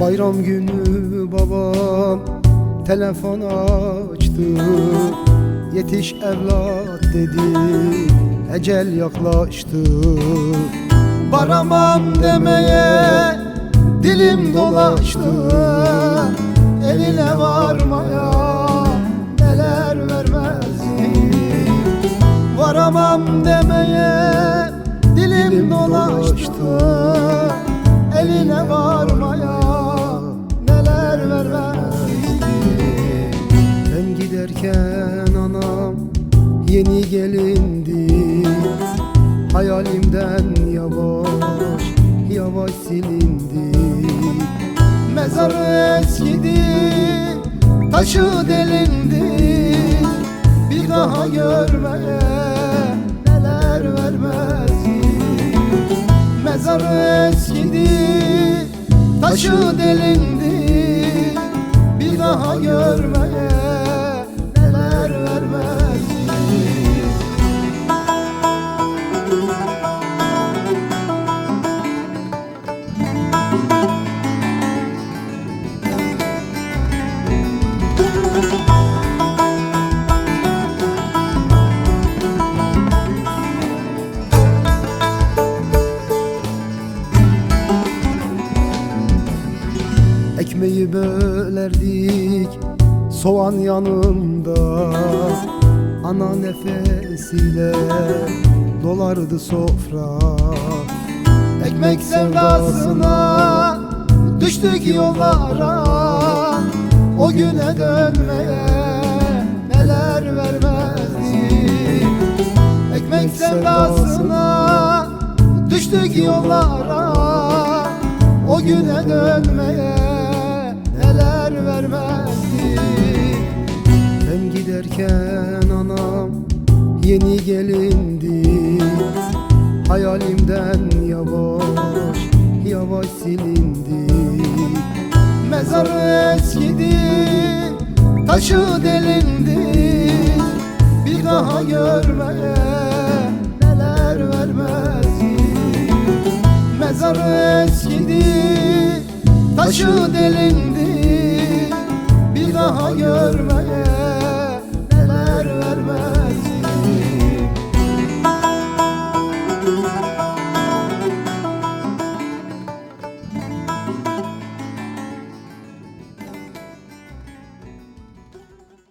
Bayram günü babam telefon açtı Yetiş evlat dedi. Ecel yaklaştı. Varamam demeye dilim dolaştı. Eline varmaya neler vermezdi. Varamam demeye dilim dolaştı. Eline varmaya neler vermezdi. Ben giderken yeni gelindi. Hayalimden yavaş yavaş silindi. Mezarı eskidi taşı delindi. Bir daha görmeye neler vermezdi Mezarı eskidi Taşı delindi. Bir daha görmeye Ekmeği bölerdik soğan yanında. Ana nefesiyle dolardı sofra. Ekmek sevdasına düştük yollara. O güne dönmeye neler vermezdik. Ekmek sevdasına düştük yollara. O güne dönmeye yeni gelindi Hayalimden yavaş yavaş silindi Mezarı eskidi taşı delindi. Bir daha görmeye neler vermezdi Mezarı eskidi Taşı delindi. Bir daha görmeye